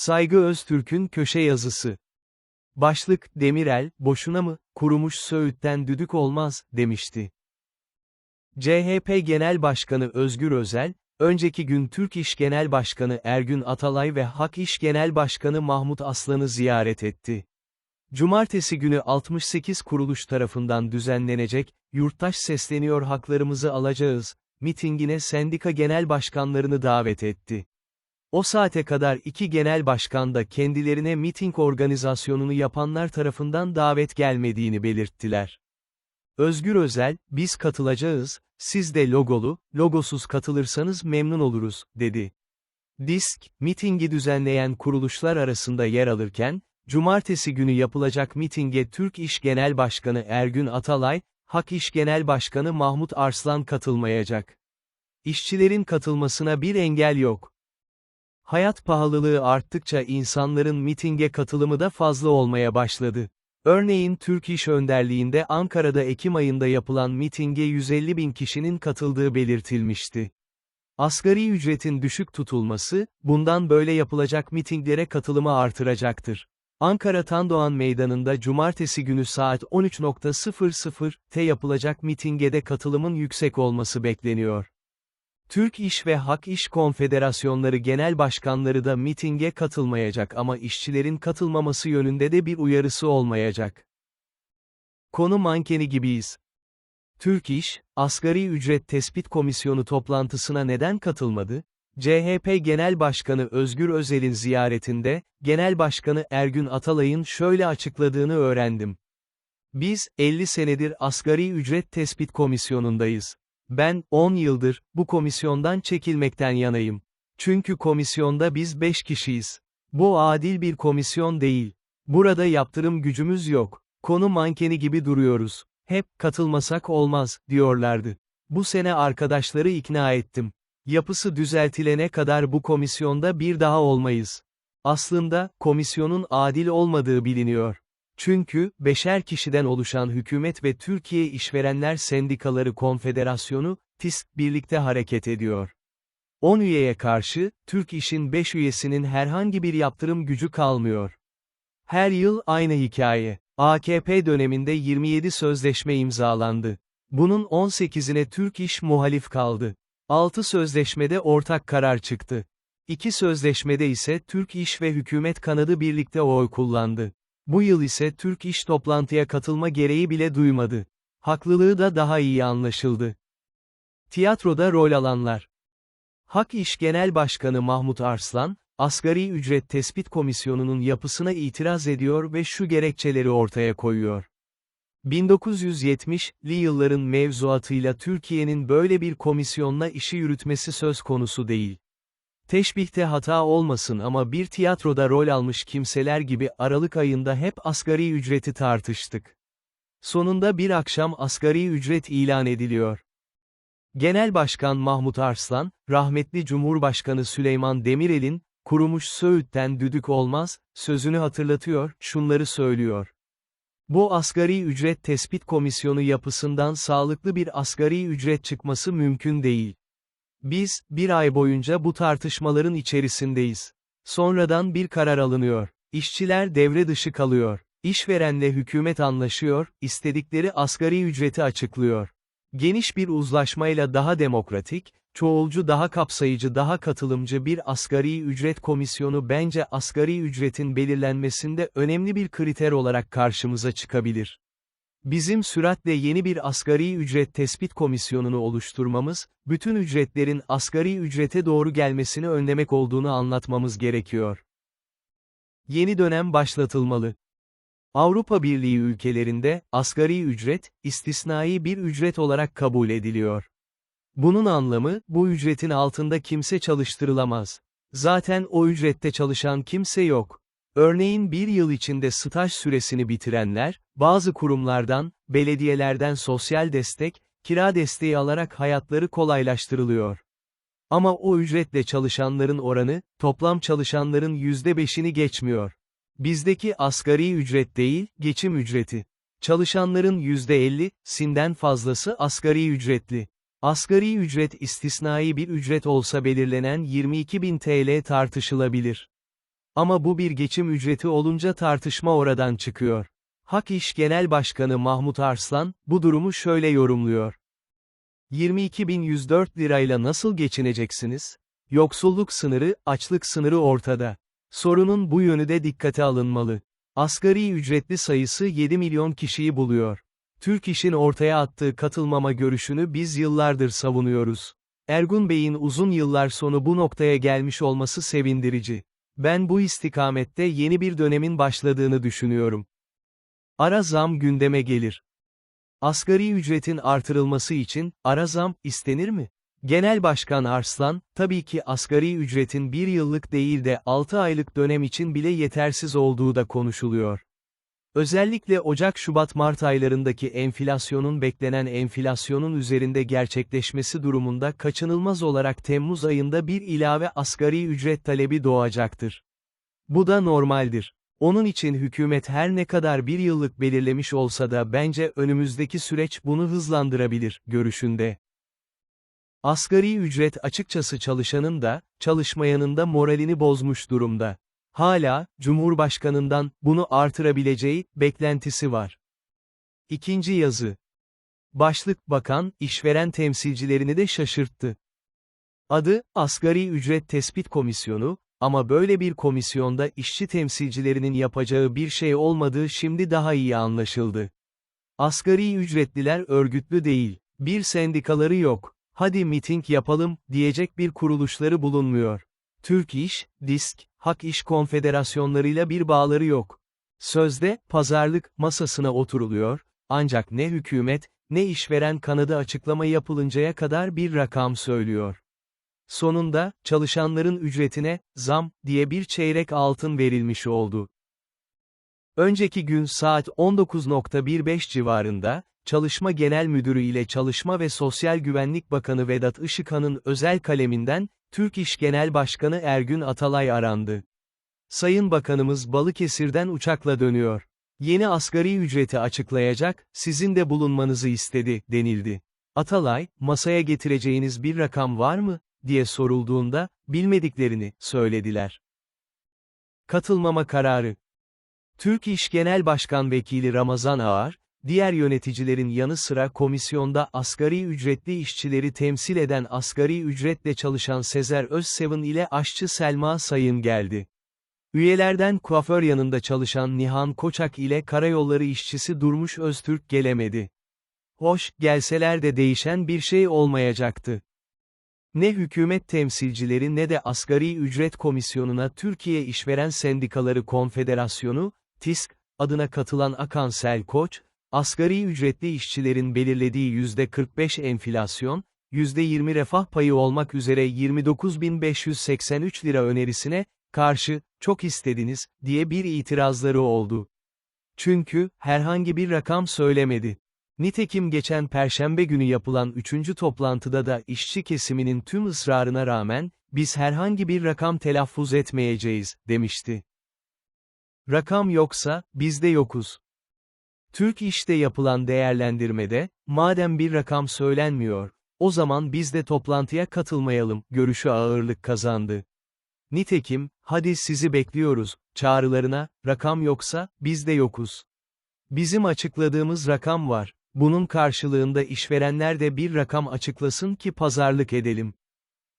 Saygı Öztürk'ün köşe yazısı. Başlık, Demirel, boşuna mı, kurumuş söğütten düdük olmaz, demişti. CHP Genel Başkanı Özgür Özel, önceki gün Türk İş Genel Başkanı Ergün Atalay ve Hak İş Genel Başkanı Mahmut Aslan'ı ziyaret etti. Cumartesi günü 68 kuruluş tarafından düzenlenecek, Yurttaş Sesleniyor Haklarımızı Alacağız, mitingine sendika genel başkanlarını davet etti. O saate kadar iki genel başkan da kendilerine miting organizasyonunu yapanlar tarafından davet gelmediğini belirttiler. Özgür Özel, biz katılacağız, siz de logolu, logosuz katılırsanız memnun oluruz, dedi. Disk, mitingi düzenleyen kuruluşlar arasında yer alırken, Cumartesi günü yapılacak mitinge Türk İş Genel Başkanı Ergün Atalay, Hak İş Genel Başkanı Mahmut Arslan katılmayacak. İşçilerin katılmasına bir engel yok. Hayat pahalılığı arttıkça insanların mitinge katılımı da fazla olmaya başladı. Örneğin Türk İş önderliğinde Ankara'da Ekim ayında yapılan mitinge 150 bin kişinin katıldığı belirtilmişti. Asgari ücretin düşük tutulması, bundan böyle yapılacak mitinglere katılımı artıracaktır. Ankara Tandoğan Meydanı'nda cumartesi günü saat 13.00'te yapılacak mitingede katılımın yüksek olması bekleniyor. Türk İş ve Hak İş Konfederasyonları Genel Başkanları da mitinge katılmayacak ama işçilerin katılmaması yönünde de bir uyarısı olmayacak. Konu mankeni gibiyiz. Türk İş, Asgari Ücret Tespit Komisyonu toplantısına neden katılmadı? CHP Genel Başkanı Özgür Özel'in ziyaretinde, Genel Başkanı Ergün Atalay'ın şöyle açıkladığını öğrendim. Biz, 50 senedir Asgari Ücret Tespit Komisyonu'ndayız. Ben, 10 yıldır, bu komisyondan çekilmekten yanayım. Çünkü komisyonda biz 5 kişiyiz. Bu adil bir komisyon değil. Burada yaptırım gücümüz yok. Konu mankeni gibi duruyoruz. Hep, katılmasak olmaz, diyorlardı. Bu sene arkadaşları ikna ettim. Yapısı düzeltilene kadar bu komisyonda bir daha olmayız. Aslında, komisyonun adil olmadığı biliniyor. Çünkü, beşer kişiden oluşan hükümet ve Türkiye İşverenler Sendikaları Konfederasyonu, TİSK, birlikte hareket ediyor. 10 üyeye karşı, Türk İş'in 5 üyesinin herhangi bir yaptırım gücü kalmıyor. Her yıl aynı hikaye. AKP döneminde 27 sözleşme imzalandı. Bunun 18'ine Türk İş muhalif kaldı. 6 sözleşmede ortak karar çıktı. 2 sözleşmede ise Türk İş ve hükümet kanadı birlikte oy kullandı. Bu yıl ise Türk İş toplantıya katılma gereği bile duymadı. Haklılığı da daha iyi anlaşıldı. Tiyatroda rol alanlar. Hak İş Genel Başkanı Mahmut Arslan, Asgari Ücret Tespit Komisyonu'nun yapısına itiraz ediyor ve şu gerekçeleri ortaya koyuyor. 1970'li yılların mevzuatıyla Türkiye'nin böyle bir komisyonla işi yürütmesi söz konusu değil. Teşbihte hata olmasın ama bir tiyatroda rol almış kimseler gibi Aralık ayında hep asgari ücreti tartıştık. Sonunda bir akşam asgari ücret ilan ediliyor. Genel Başkan Mahmut Arslan, rahmetli Cumhurbaşkanı Süleyman Demirel'in, kurumuş Söğüt'ten düdük olmaz, sözünü hatırlatıyor, şunları söylüyor. Bu asgari ücret tespit komisyonu yapısından sağlıklı bir asgari ücret çıkması mümkün değil. Biz, bir ay boyunca bu tartışmaların içerisindeyiz. Sonradan bir karar alınıyor. İşçiler devre dışı kalıyor. İşverenle hükümet anlaşıyor, istedikleri asgari ücreti açıklıyor. Geniş bir uzlaşmayla daha demokratik, çoğulcu daha kapsayıcı daha katılımcı bir asgari ücret komisyonu bence asgari ücretin belirlenmesinde önemli bir kriter olarak karşımıza çıkabilir. Bizim süratle yeni bir asgari ücret tespit komisyonunu oluşturmamız, bütün ücretlerin asgari ücrete doğru gelmesini önlemek olduğunu anlatmamız gerekiyor. Yeni dönem başlatılmalı. Avrupa Birliği ülkelerinde, asgari ücret, istisnai bir ücret olarak kabul ediliyor. Bunun anlamı, bu ücretin altında kimse çalıştırılamaz. Zaten o ücrette çalışan kimse yok. Örneğin bir yıl içinde staj süresini bitirenler, bazı kurumlardan, belediyelerden sosyal destek, kira desteği alarak hayatları kolaylaştırılıyor. Ama o ücretle çalışanların oranı, toplam çalışanların %5'ini geçmiyor. Bizdeki asgari ücret değil, geçim ücreti. Çalışanların %50'sinden fazlası asgari ücretli. Asgari ücret istisnai bir ücret olsa belirlenen 22.000 TL tartışılabilir. Ama bu bir geçim ücreti olunca tartışma oradan çıkıyor. Hak İş Genel Başkanı Mahmut Arslan, bu durumu şöyle yorumluyor. 22.104 lirayla nasıl geçineceksiniz? Yoksulluk sınırı, açlık sınırı ortada. Sorunun bu yönü de dikkate alınmalı. Asgari ücretli sayısı 7 milyon kişiyi buluyor. Türk İş'in ortaya attığı katılmama görüşünü biz yıllardır savunuyoruz. Ergun Bey'in uzun yıllar sonu bu noktaya gelmiş olması sevindirici. Ben bu istikamette yeni bir dönemin başladığını düşünüyorum. Ara zam gündeme gelir. Asgari ücretin artırılması için, ara zam, istenir mi? Genel Başkan Arslan, tabii ki asgari ücretin bir yıllık değil de 6 aylık dönem için bile yetersiz olduğu da konuşuluyor. Özellikle Ocak-Şubat-Mart aylarındaki enflasyonun beklenen enflasyonun üzerinde gerçekleşmesi durumunda kaçınılmaz olarak Temmuz ayında bir ilave asgari ücret talebi doğacaktır. Bu da normaldir. Onun için hükümet her ne kadar bir yıllık belirlemiş olsa da bence önümüzdeki süreç bunu hızlandırabilir, görüşünde. Asgari ücret açıkçası çalışanın da, çalışmayanın da moralini bozmuş durumda. Hala, Cumhurbaşkanından, bunu artırabileceği, beklentisi var. İkinci yazı. Başlık Bakan, işveren temsilcilerini de şaşırttı. Adı, Asgari Ücret Tespit Komisyonu, ama böyle bir komisyonda işçi temsilcilerinin yapacağı bir şey olmadığı şimdi daha iyi anlaşıldı. Asgari ücretliler örgütlü değil, bir sendikaları yok, hadi miting yapalım, diyecek bir kuruluşları bulunmuyor. Türk İş, Disk, Hak İş konfederasyonlarıyla bir bağları yok. Sözde, pazarlık, masasına oturuluyor, ancak ne hükümet, ne işveren kanadı açıklama yapılıncaya kadar bir rakam söylüyor. Sonunda, çalışanların ücretine, zam, diye bir çeyrek altın verilmiş oldu. Önceki gün saat 19.15 civarında, Çalışma Genel Müdürü ile Çalışma ve Sosyal Güvenlik Bakanı Vedat Işıkhan'ın özel kaleminden, Türk İş Genel Başkanı Ergün Atalay arandı. Sayın Bakanımız Balıkesir'den uçakla dönüyor. Yeni asgari ücreti açıklayacak, sizin de bulunmanızı istedi, denildi. Atalay, masaya getireceğiniz bir rakam var mı, diye sorulduğunda, bilmediklerini, söylediler. Katılmama kararı. Türk İş Genel Başkan Vekili Ramazan Ağar, diğer yöneticilerin yanı sıra komisyonda asgari ücretli işçileri temsil eden asgari ücretle çalışan Sezer Özsevin ile aşçı Selma Sayın geldi. Üyelerden kuaför yanında çalışan Nihan Koçak ile karayolları işçisi Durmuş Öztürk gelemedi. Hoş, gelseler de değişen bir şey olmayacaktı. Ne hükümet temsilcileri ne de Asgari Ücret Komisyonu'na Türkiye İşveren Sendikaları Konfederasyonu, TİSK, adına katılan Akan Sel Koç, asgari ücretli işçilerin belirlediği %45 enflasyon, %20 refah payı olmak üzere 29.583 lira önerisine, karşı, çok istediniz, diye bir itirazları oldu. Çünkü, herhangi bir rakam söylemedi. Nitekim geçen perşembe günü yapılan üçüncü toplantıda da işçi kesiminin tüm ısrarına rağmen, biz herhangi bir rakam telaffuz etmeyeceğiz, demişti. Rakam yoksa, biz de yokuz. Türk İş'te yapılan değerlendirmede, madem bir rakam söylenmiyor, o zaman biz de toplantıya katılmayalım, görüşü ağırlık kazandı. Nitekim, hadi sizi bekliyoruz, çağrılarına, rakam yoksa, biz de yokuz. Bizim açıkladığımız rakam var. Bunun karşılığında işverenler de bir rakam açıklasın ki pazarlık edelim.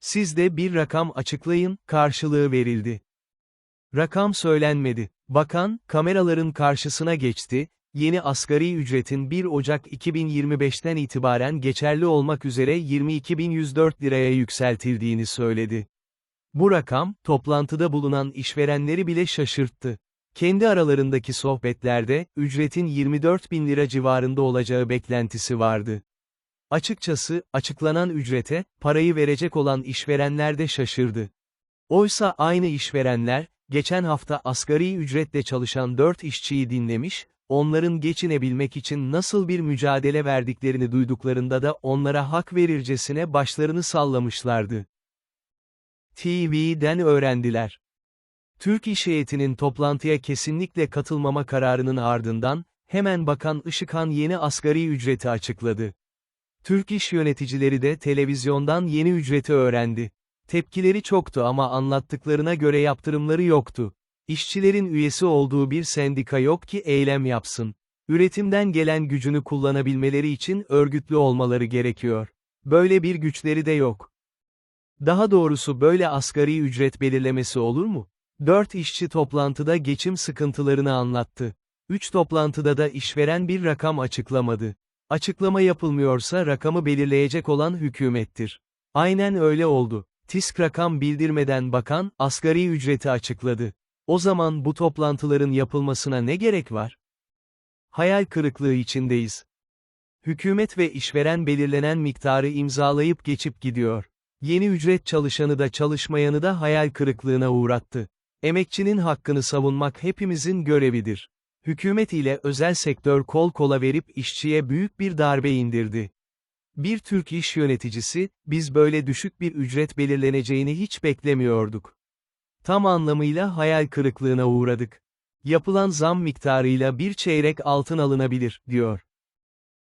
Siz de bir rakam açıklayın, karşılığı verildi. Rakam söylenmedi. Bakan, kameraların karşısına geçti, yeni asgari ücretin 1 Ocak 2025'ten itibaren geçerli olmak üzere 22.104 liraya yükseltildiğini söyledi. Bu rakam, toplantıda bulunan işverenleri bile şaşırttı. Kendi aralarındaki sohbetlerde, ücretin 24 bin lira civarında olacağı beklentisi vardı. Açıkçası, açıklanan ücrete, parayı verecek olan işverenler de şaşırdı. Oysa aynı işverenler, geçen hafta asgari ücretle çalışan 4 işçiyi dinlemiş, onların geçinebilmek için nasıl bir mücadele verdiklerini duyduklarında da onlara hak verircesine başlarını sallamışlardı. TV'den öğrendiler. Türk İş heyetinin toplantıya kesinlikle katılmama kararının ardından, hemen Bakan Işıkhan yeni asgari ücreti açıkladı. Türk İş yöneticileri de televizyondan yeni ücreti öğrendi. Tepkileri çoktu ama anlattıklarına göre yaptırımları yoktu. İşçilerin üyesi olduğu bir sendika yok ki eylem yapsın. Üretimden gelen gücünü kullanabilmeleri için örgütlü olmaları gerekiyor. Böyle bir güçleri de yok. Daha doğrusu böyle asgari ücret belirlemesi olur mu? Dört işçi toplantıda geçim sıkıntılarını anlattı. Üç toplantıda da işveren bir rakam açıklamadı. Açıklama yapılmıyorsa rakamı belirleyecek olan hükümettir. Aynen öyle oldu. TİSK rakam bildirmeden bakan, asgari ücreti açıkladı. O zaman bu toplantıların yapılmasına ne gerek var? Hayal kırıklığı içindeyiz. Hükümet ve işveren belirlenen miktarı imzalayıp geçip gidiyor. Yeni ücret çalışanı da çalışmayanı da hayal kırıklığına uğrattı. Emekçinin hakkını savunmak hepimizin görevidir. Hükümet ile özel sektör kol kola verip işçiye büyük bir darbe indirdi. Bir Türk iş yöneticisi, biz böyle düşük bir ücret belirleneceğini hiç beklemiyorduk. Tam anlamıyla hayal kırıklığına uğradık. Yapılan zam miktarıyla bir çeyrek altın alınabilir, diyor.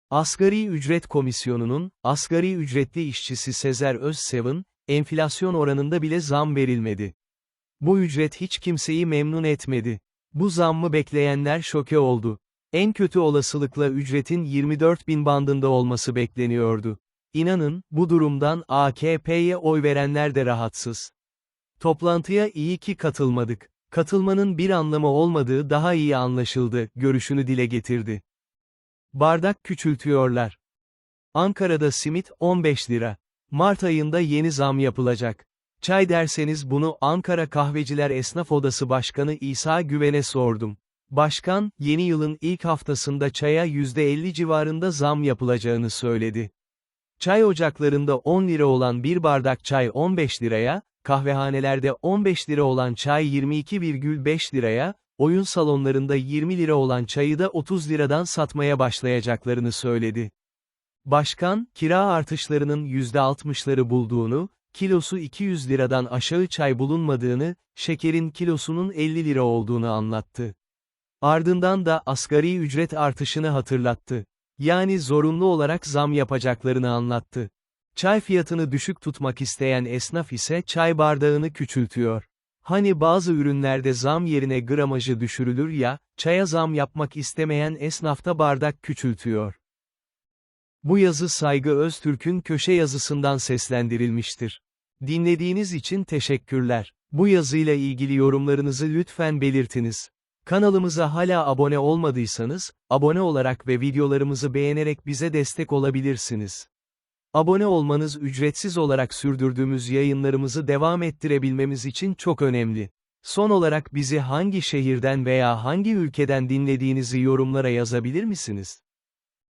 Asgari Ücret Komisyonu'nun, asgari ücretli işçisi Sezer Özsev'in, enflasyon oranında bile zam verilmedi. Bu ücret hiç kimseyi memnun etmedi. Bu zammı bekleyenler şoke oldu. En kötü olasılıkla ücretin 24 bin bandında olması bekleniyordu. İnanın, bu durumdan AKP'ye oy verenler de rahatsız. Toplantıya iyi ki katılmadık. Katılmanın bir anlamı olmadığı daha iyi anlaşıldı, görüşünü dile getirdi. Bardak küçültüyorlar. Ankara'da simit 15 lira. Mart ayında yeni zam yapılacak. Çay derseniz bunu Ankara Kahveciler Esnaf Odası Başkanı İsa Güven'e sordum. Başkan, yeni yılın ilk haftasında çaya %50 civarında zam yapılacağını söyledi. Çay ocaklarında 10 lira olan bir bardak çay 15 liraya, kahvehanelerde 15 lira olan çay 22,5 liraya, oyun salonlarında 20 lira olan çayı da 30 liradan satmaya başlayacaklarını söyledi. Başkan, kira artışlarının %60'ları bulduğunu, kilosu 200 liradan aşağı çay bulunmadığını, şekerin kilosunun 50 lira olduğunu anlattı. Ardından da asgari ücret artışını hatırlattı. Yani zorunlu olarak zam yapacaklarını anlattı. Çay fiyatını düşük tutmak isteyen esnaf ise çay bardağını küçültüyor. Hani bazı ürünlerde zam yerine gramajı düşürülür ya, çaya zam yapmak istemeyen esnaf da bardak küçültüyor. Bu yazı Saygı Öztürk'ün köşe yazısından seslendirilmiştir. Dinlediğiniz için teşekkürler. Bu yazıyla ilgili yorumlarınızı lütfen belirtiniz. Kanalımıza hala abone olmadıysanız, abone olarak ve videolarımızı beğenerek bize destek olabilirsiniz. Abone olmanız ücretsiz olarak sürdürdüğümüz yayınlarımızı devam ettirebilmemiz için çok önemli. Son olarak bizi hangi şehirden veya hangi ülkeden dinlediğinizi yorumlara yazabilir misiniz?